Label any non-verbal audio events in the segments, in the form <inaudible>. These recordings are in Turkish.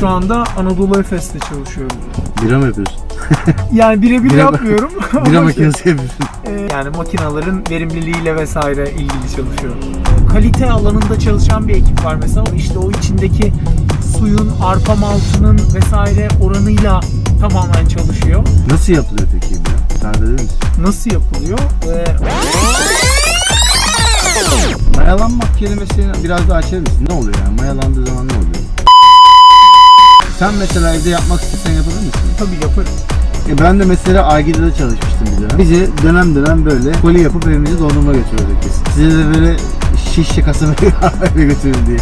Şu anda Anadolu Efes'te çalışıyorum. Bira mı yapıyorsun? <laughs> Yani birebir Bira- yapmıyorum. <laughs> Bira şey, makinesi yapıyorsun. e, yani makinaların verimliliğiyle vesaire ilgili çalışıyorum. Kalite alanında çalışan bir ekip var mesela. İşte o içindeki suyun, arpa maltının vesaire oranıyla tamamen çalışıyor. Nasıl yapılıyor peki bira? Tarif eder misin? Nasıl yapılıyor? Ee, <laughs> Mayalanmak kelimesini biraz daha açar mısın? Ne oluyor yani? Mayalandığı zaman? Sen mesela evde yapmak istesen yapabilir misin? tabii yaparım. E ben de mesela Argide'de çalışmıştım bir dönem. Bizi dönem dönem böyle koli yapıp evimize dondurma götürüyorduk biz. Size de böyle şiş şakası <laughs> eve götürün diye.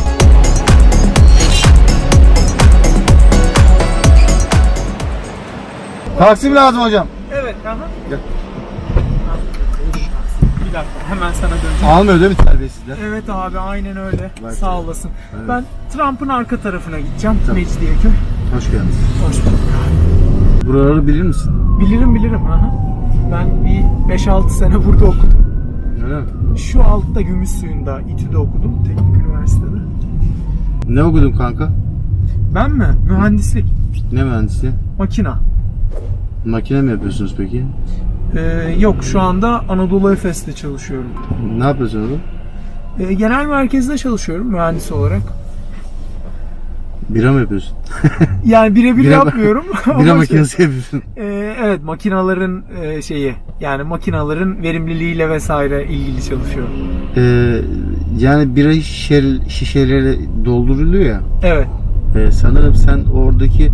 Taksim lazım hocam. Evet. Aha. Gel. Dakika hemen sana döneceğim. Almıyor değil mi terbiyesizler? Evet abi aynen öyle. Bak. Sağ olasın. Evet. Ben Trump'ın arka tarafına gideceğim. Tamam. Mecidiyeköy. Hoş geldiniz. Hoş bulduk. Buraları bilir misin? Bilirim bilirim. Aha. Ben bir 5-6 sene burada okudum. Öyle mi? Şu altta gümüş suyunda İTÜ'de okudum. Teknik üniversitede. Ne okudun kanka? Ben mi? Mühendislik. Ne mühendisliği? Makina. Makine mi yapıyorsunuz peki? Ee, yok şu anda Anadolu Efes'te çalışıyorum. Ne yapıyorsun oğlum? Ee, genel merkezde çalışıyorum mühendis olarak. Bira mı yapıyorsun? <laughs> Yani birebir Bira- yapmıyorum. <laughs> Bira şey- makinesi yapıyorsun. Ee, evet makinaların e, şeyi yani makinaların verimliliğiyle vesaire ilgili çalışıyorum. Ee, yani bira şişe, şişeleri dolduruluyor ya. Evet Ee, sanırım sen oradaki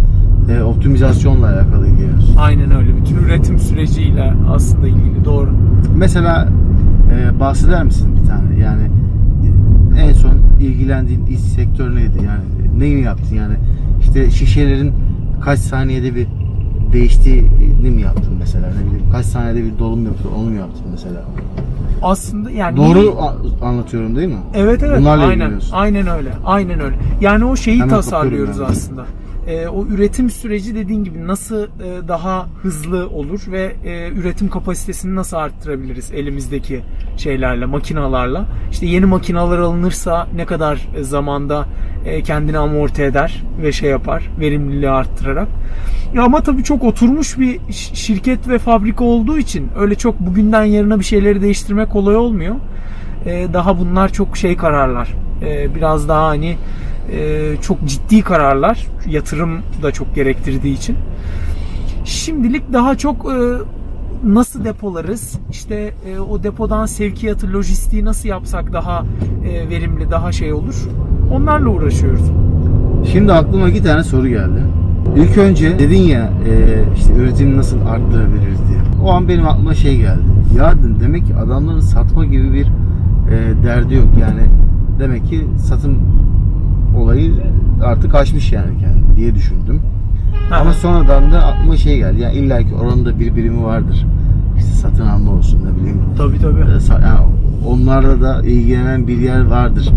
e, optimizasyonla alakalı ilgileniyorsun. aynen öyle. Bütün üretim süreciyle aslında ilgili doğru. Mesela e, bahseder misin bir tane? Yani en son ilgilendiğin iş sektör neydi? Yani neyi yaptın? Yani işte şişelerin kaç saniyede bir değiştiğini mi yaptın mesela? Ne bileyim kaç saniyede bir dolum yaptın onu mu yaptın mesela? Aslında yani Doğru a- anlatıyorum değil mi? Evet evet Bunlarla aynen aynen öyle aynen öyle. Yani o şeyi Hemen tasarlıyoruz ben. aslında. Ee, o üretim süreci dediğin gibi nasıl e, daha hızlı olur ve e, üretim kapasitesini nasıl arttırabiliriz elimizdeki şeylerle, makinalarla. İşte yeni makinalar alınırsa ne kadar e, zamanda e, kendini amorti eder ve şey yapar, verimliliği arttırarak. Ya ama tabii çok oturmuş bir şirket ve fabrika olduğu için öyle çok bugünden yarına bir şeyleri değiştirmek kolay olmuyor. Ee, daha bunlar çok şey kararlar. Ee, biraz daha hani e, çok ciddi kararlar. Yatırım da çok gerektirdiği için. Şimdilik daha çok e, nasıl depolarız? İşte e, o depodan sevkiyatı, lojistiği nasıl yapsak daha e, verimli, daha şey olur? Onlarla uğraşıyoruz. Şimdi aklıma iki tane soru geldi. İlk önce dedin ya e, işte üretimi nasıl arttırabiliriz diye. O an benim aklıma şey geldi. Ya demek ki adamların satma gibi bir derdi yok. Yani demek ki satım olayı artık aşmış yani kendi diye düşündüm. Ama sonradan da aklıma şey geldi. Yani illa ki oranın da bir birimi vardır. İşte satın alma olsun ne bileyim. tabii tabii. E, sa- yani onlarla da ilgilenen bir yer vardır.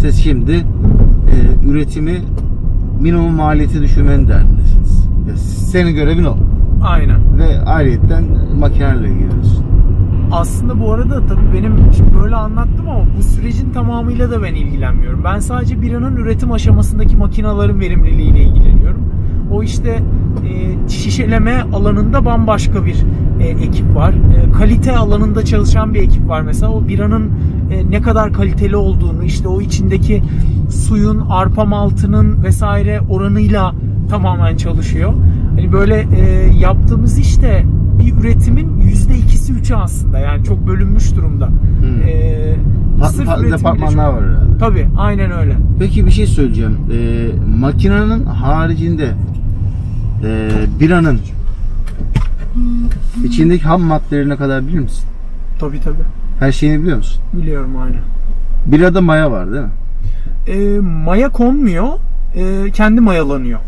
Siz şimdi e, üretimi minimum maliyeti düşürmenin derdindesiniz. Ya senin görevin o. Aynen. Ve ayrıyetten makinelerle ilgileniyorsun. Aslında bu arada tabii benim şimdi böyle anlattım ama bu sürecin tamamıyla da ben ilgilenmiyorum. Ben sadece biranın üretim aşamasındaki makinaların verimliliğiyle ilgileniyorum. O işte e, şişeleme alanında bambaşka bir e, ekip var. E, kalite alanında çalışan bir ekip var mesela. O biranın e, ne kadar kaliteli olduğunu, işte o içindeki suyun, arpa maltının vesaire oranıyla tamamen çalışıyor. Hani böyle e, yaptığımız işte bir üretimin yüzde ikisi üçü aslında yani çok bölünmüş durumda. Hmm. E, Fa- sırf üretim departmanlar çok- var herhalde. Tabii aynen öyle. Peki bir şey söyleyeceğim. E, makinenin haricinde e, biranın içindeki ham maddelerine kadar bilir misin? Tabii tabii. Her şeyini biliyor musun? Biliyorum aynen. Birada maya var değil mi? E, maya konmuyor. e, kendi mayalanıyor.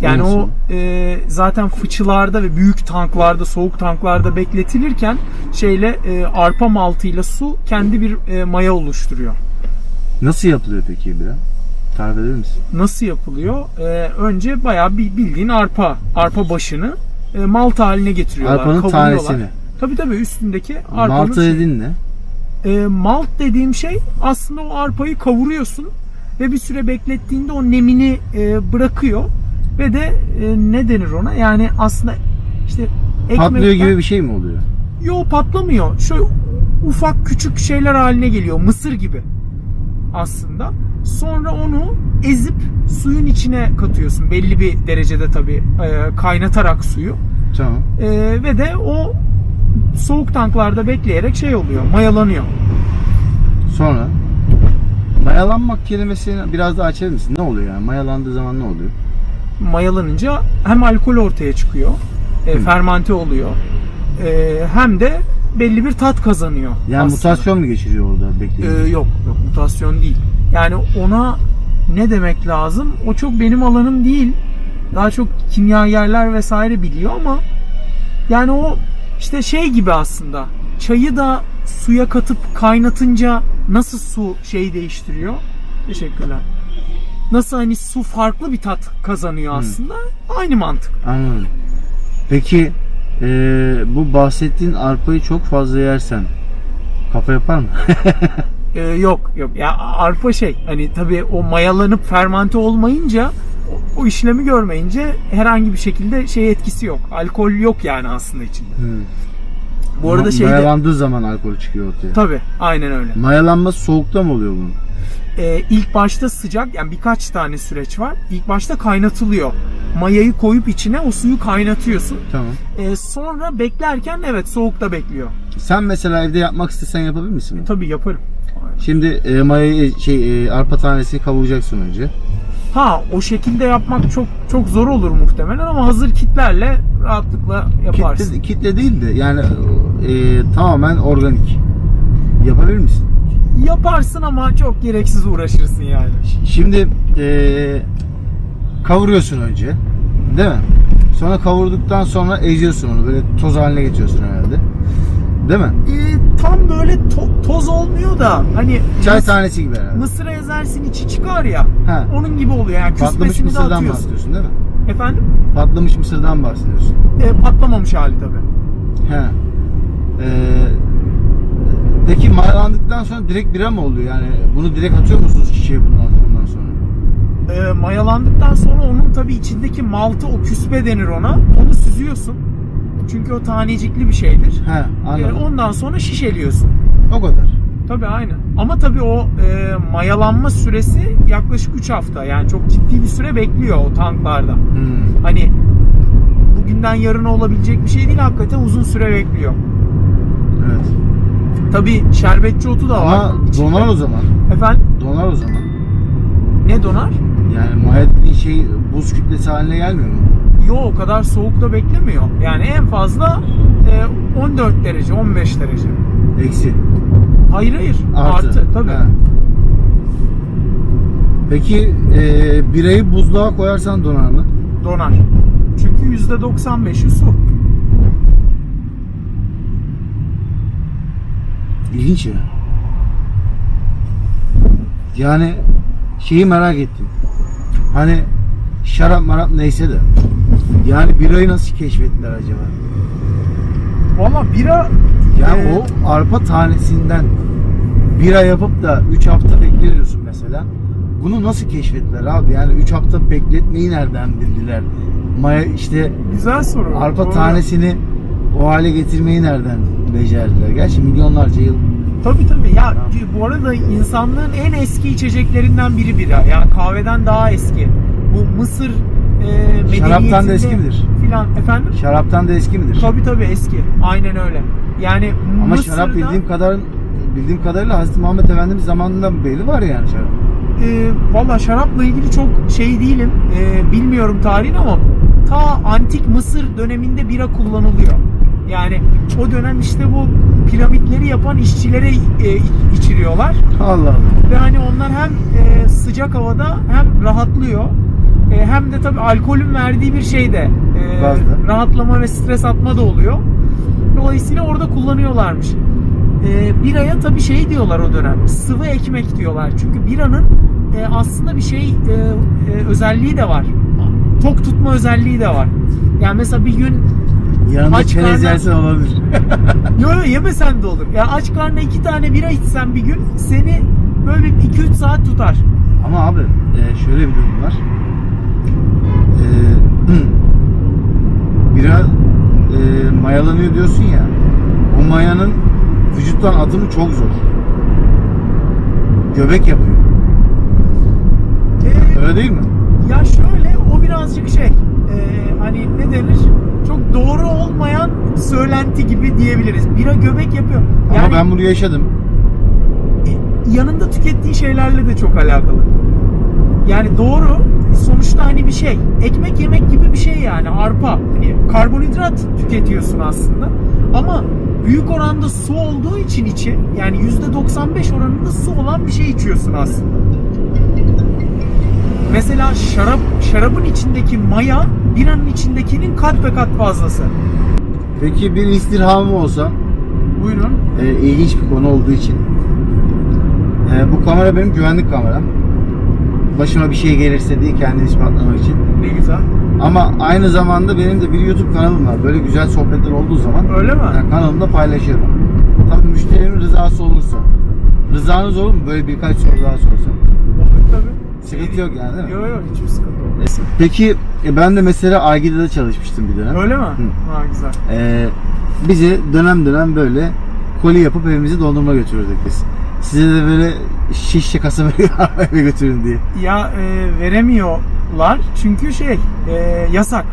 Yani Nasıl? o e, zaten fıçılarda ve büyük tanklarda, soğuk tanklarda bekletilirken şeyle e, arpa maltıyla su kendi bir e, maya oluşturuyor. Nasıl yapılıyor peki bira? Tarif eder misin? Nasıl yapılıyor? E, önce bayağı bir bildiğin arpa, arpa başını e, malta haline getiriyorlar. Arpanın kavuruyorlar. tanesini. Tabii tabii üstündeki arpanın Malta dedin ne? E, malt dediğim şey aslında o arpayı kavuruyorsun ve bir süre beklettiğinde o nemini e, bırakıyor. Ve de e, ne denir ona? Yani aslında işte Patlıyor ekmekten- gibi bir şey mi oluyor? Yo patlamıyor. Şöyle ufak küçük şeyler haline geliyor. Mısır gibi aslında. Sonra onu ezip suyun içine katıyorsun. Belli bir derecede tabii e, kaynatarak suyu. Tamam. E, ve de o soğuk tanklarda bekleyerek şey oluyor. Mayalanıyor. Sonra mayalanmak kelimesini biraz daha açar mısın? Ne oluyor yani? Mayalandığı zaman ne oluyor? Mayalanınca hem alkol ortaya çıkıyor. e, Hı. fermante oluyor. E, hem de belli bir tat kazanıyor. Yani aslında. mutasyon mu geçiriyor orada bekleyince? Ee, yok yok mutasyon değil. Yani ona ne demek lazım? O çok benim alanım değil. Daha çok kimyagerler vesaire biliyor ama yani o işte şey gibi aslında. Çayı da suya katıp kaynatınca nasıl su şey değiştiriyor? Teşekkürler. Nasıl hani su farklı bir tat kazanıyor aslında? Aynı mantık. Anladım. Peki eee, bu bahsettiğin arpayı çok fazla yersen kafa yapar mı? Ee, <laughs> yok yok ya arpa şey hani tabii o mayalanıp fermante olmayınca o, o işlemi görmeyince herhangi bir şekilde şey etkisi yok. Alkol yok yani aslında içinde. Bu arada Ma- şeyde Mayalandığı zaman alkol çıkıyor ortaya. tabii aynen öyle. Mayalanması soğukta mı oluyor bunun? Ee, ilk başta sıcak yani birkaç tane süreç var. İlk başta kaynatılıyor. Mayayı koyup içine o suyu kaynatıyorsun. Tamam. Ee, sonra beklerken evet soğukta bekliyor. Sen mesela evde yapmak istesen yapabilir misin? bunu? Tabii yaparım. Şimdi e, mayayı şey e, arpa tanesini kavuracaksın önce. Ha o şekilde yapmak çok çok zor olur muhtemelen ama hazır kitlerle rahatlıkla yaparsın. Kitle, kitle değil de yani e, tamamen organik. Yapabilir misin? Yaparsın ama çok gereksiz uğraşırsın yani. Şimdi e, kavuruyorsun önce. Değil mi? Sonra kavurduktan sonra eziyorsun onu. Böyle toz haline getiriyorsun herhalde. Değil mi? Ee, tam böyle to- toz olmuyor da hani Çay mıs- tanesi gibi herhalde. mısır ezersin içi çıkar ya. Ha. Onun gibi oluyor yani Patlamış küspesini de mısırdan atıyorsun. bahsediyorsun değil mi? Efendim? Patlamış mısırdan bahsediyorsun. Ee, patlamamış hali tabii. He. Ee, peki mayalandıktan sonra direkt bira mı oluyor? Yani bunu direkt atıyor musunuz şişeye bundan, bundan sonra? Ee, mayalandıktan sonra onun tabii içindeki maltı o küspe denir ona. Onu süzüyorsun. Çünkü o tanecikli bir şeydir. He anladım. ondan sonra şişeliyorsun. O kadar. Tabii aynen. Ama tabii o e, mayalanma süresi yaklaşık 3 hafta. Yani çok ciddi bir süre bekliyor o tanklarda. Hmm. Hani bugünden yarına olabilecek bir şey değil. Hakikaten uzun süre bekliyor. Evet. Tabii şerbetçi otu da var. Ama içinde. donar o zaman. Efendim Donar o zaman. ne donar? Yani maya dediğin şey buz kütlesi haline gelmiyor mu? Yo o kadar soğukta beklemiyor. Yani en fazla e, 14 derece 15 derece. Eksi. Hayır hayır Artı. artı, tabii. He. Peki e, birayı buzluğa koyarsan donar mı? Donar. Çünkü %95'i su. İlginç ya. Yani şeyi merak ettim. Hani şarap marap neyse de. Yani birayı nasıl keşfettiler acaba? Valla bira Yani e, o arpa tanesinden bira yapıp da 3 hafta bekletiyorsun mesela. Bunu nasıl keşfettiler abi? Yani 3 hafta bekletmeyi nereden bildiler? Maya işte güzel soru. arpa tanesini o hale getirmeyi nereden becerdiler? Gerçi milyonlarca yıl. Tabii tabii. Ya bu arada insanlığın en eski içeceklerinden biri bira. Yani kahveden daha eski. Bu Mısır e, Şaraptan da eski midir? Filan efendim? Şaraptan da eski midir? Tabii tabii eski. Aynen öyle. Yani Ama Mısır'da, şarap bildiğim kadar bildiğim kadarıyla Hazreti Muhammed Efendimiz zamanından beri var yani şarap. e, valla şarapla ilgili çok şey değilim. E, bilmiyorum tarihini ama ta antik Mısır döneminde bira kullanılıyor. Yani o dönem işte bu piramitleri yapan işçilere e, içiriyorlar. Allah Allah. Ve hani onlar hem e, sıcak havada hem rahatlıyor. E, hem de tabii alkolün verdiği bir şey de e, rahatlama ve stres atma da oluyor. Dolayısıyla orada kullanıyorlarmış. E, biraya tabii şey diyorlar o dönem. Sıvı ekmek diyorlar. Çünkü biranın e, aslında bir şey e, e, özelliği de var. Tok tutma özelliği de var. Yani mesela bir gün Yanında aç çerez karnı... yersen olabilir. <laughs> yok yok yemesen de olur. Ya yani aç karnına iki tane bira içsen bir gün seni böyle 2-3 saat tutar. Ama abi e, şöyle bir durum var. Ee, <clears throat> bira e, mayalanıyor diyorsun ya. O mayanın vücuttan atımı çok zor. Göbek yapıyor. Ee, Öyle değil mi? Ya şöyle o birazcık şey e, hani ne denir çok doğru olmayan söylenti gibi diyebiliriz. Bira göbek yapıyor. Yani Ama ben bunu yaşadım. e, yanında tükettiği şeylerle de çok alakalı. Yani doğru sonuçta hani bir şey ekmek yemek gibi bir şey yani arpa hani karbonhidrat tüketiyorsun aslında ama büyük oranda su olduğu için içi yani %95 oranında su olan bir şey içiyorsun aslında. Mesela şarap şarabın içindeki maya biranın içindekinin kat be kat fazlası. Peki bir istirhamı olsa Buyurun. e, ilginç bir konu olduğu için. E, bu kamera benim güvenlik kameram. Başıma bir şey gelirse diye kendini ispatlamak için. Ne güzel. Ama aynı zamanda benim de bir YouTube kanalım var. Böyle güzel sohbetler olduğu zaman Öyle mi? yani kanalımda paylaşıyorum. Tabii müşterimin rızası olursa. Rızanız olur mu? Böyle birkaç soru daha sorsam. Tabii. Sıkıntı yok yani değil mi? Yok yok hiçbir sıkıntı yok. Neyse. Peki e, ben de mesela Argide'de çalışmıştım bir dönem. Öyle mi? Hı. Ha güzel. Ee, bizi dönem dönem böyle koli yapıp evimize dondurma götürürdük biz. Size de böyle şiş şakası eve götürün diye. Ya e, veremiyorlar çünkü şey e, yasak.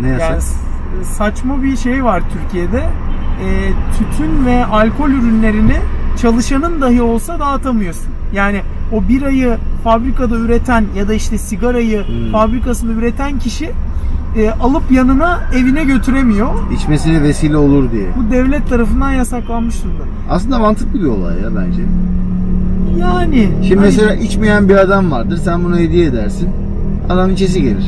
Ne yasak? Yani s- saçma bir şey var Türkiye'de. E, tütün ve alkol ürünlerini çalışanın dahi olsa dağıtamıyorsun. Yani o birayı fabrikada üreten ya da işte sigarayı Hmm. fabrikasında üreten kişi e, alıp yanına evine götüremiyor. İçmesine vesile olur diye. Bu devlet tarafından yasaklanmış durumda. Aslında mantıklı bir olay ya bence. Yani Şimdi hani- mesela içmeyen bir adam vardır. Sen bunu hediye edersin. Adam içesi gelir.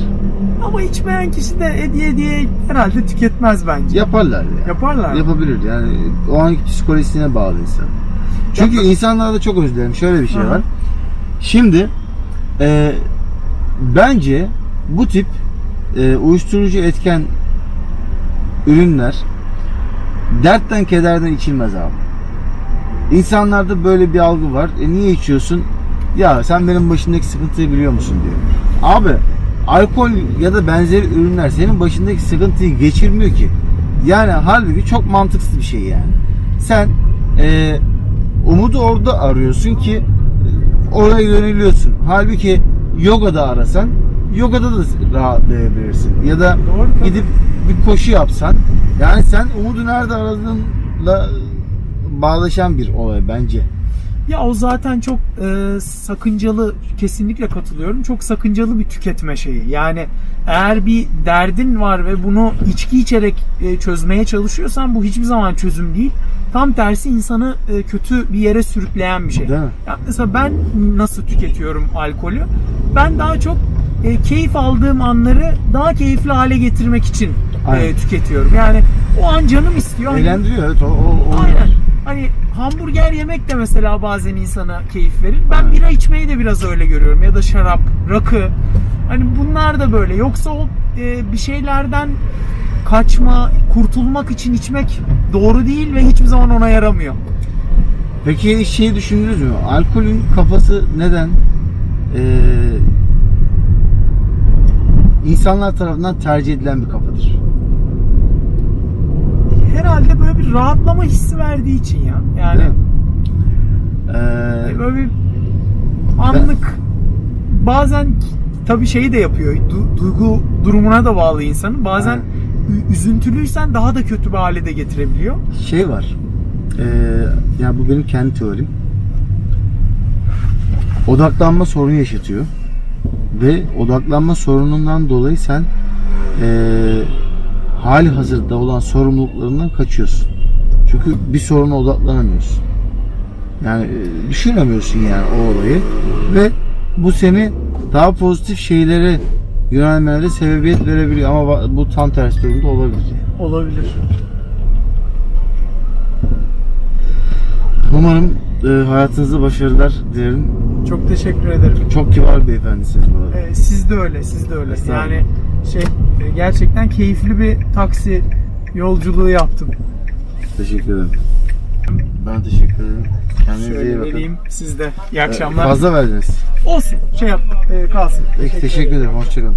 ama içmeyen kişi de hediye diye herhalde tüketmez bence. Yaparlar ya. Yaparlar. Yapabilir yani. O anki psikolojisine bağlı insan. Çünkü insanlarda çok özür dilerim. Şöyle bir şey Hı hı. var. Şimdi e, bence bu tip e, uyuşturucu etken ürünler dertten kederden içilmez abi. İnsanlarda böyle bir algı var. E niye içiyorsun? Ya sen benim başımdaki sıkıntıyı biliyor musun diyor. Abi alkol ya da benzeri ürünler senin başındaki sıkıntıyı geçirmiyor ki. Yani halbuki çok mantıksız bir şey yani. Sen e, umudu orada arıyorsun ki oraya yöneliyorsun. Halbuki yogada arasan yogada da rahatlayabilirsin. Ya da Doğru, tabii. gidip bir koşu yapsan yani sen umudu nerede aradığınla bağlaşan bir olay bence. Ya o zaten çok e, sakıncalı kesinlikle katılıyorum. Çok sakıncalı bir tüketme şeyi. Yani eğer bir derdin var ve bunu içki içerek e, çözmeye çalışıyorsan bu hiçbir zaman çözüm değil. Tam tersi insanı e, kötü bir yere sürükleyen bir şey. Değil mi? Ya mesela ben nasıl tüketiyorum alkolü? Ben daha çok e, keyif aldığım anları daha keyifli hale getirmek için e, tüketiyorum. Yani o an canım istiyor. Hani- Eğlendiriyor evet o, o, o Aynen. Hani hamburger yemek de mesela bazen insana keyif verir. Ben bira içmeyi de biraz öyle görüyorum. Ya da şarap, rakı. Hani bunlar da böyle. Yoksa o e, bir şeylerden kaçma, kurtulmak için içmek doğru değil ve hiçbir zaman ona yaramıyor. Peki şeyi düşündünüz mü? Alkolün kafası neden eee, insanlar tarafından tercih edilen bir kafadır? Herhalde böyle bir rahatlama hissi verdiği için ya. Yani mi? Eee, böyle bir anlık bazen tabii şeyi de yapıyor. Du- duygu durumuna da bağlı insanın. Bazen ü- üzüntülüysen daha da kötü bir hale de getirebiliyor. şey var. Eee ya bu benim kendi teorim. Odaklanma sorunu yaşatıyor. Ve odaklanma sorunundan dolayı sen eee hali hazırda olan sorumluluklarından kaçıyorsun. Çünkü bir soruna odaklanamıyorsun. Yani e, düşünemiyorsun yani o olayı ve bu seni daha pozitif şeylere yönelmene de sebebiyet verebiliyor ama bu tam tersi durumda olabilir. Olabilir. Umarım e, hayatınızda başarılar dilerim. Çok teşekkür ederim. Çok kibar bir beyefendisiniz bu arada. Ee, siz de öyle, siz de öyle. Yani şey e, gerçekten keyifli bir taksi yolculuğu yaptım. Teşekkür ederim. Ben teşekkür ederim. Kendinize iyi bakın. vereyim siz de. İyi akşamlar. Fazla verdiniz. Olsun. Şey yap, e, kalsın. Peki teşekkür ederim. Hoşçakalın.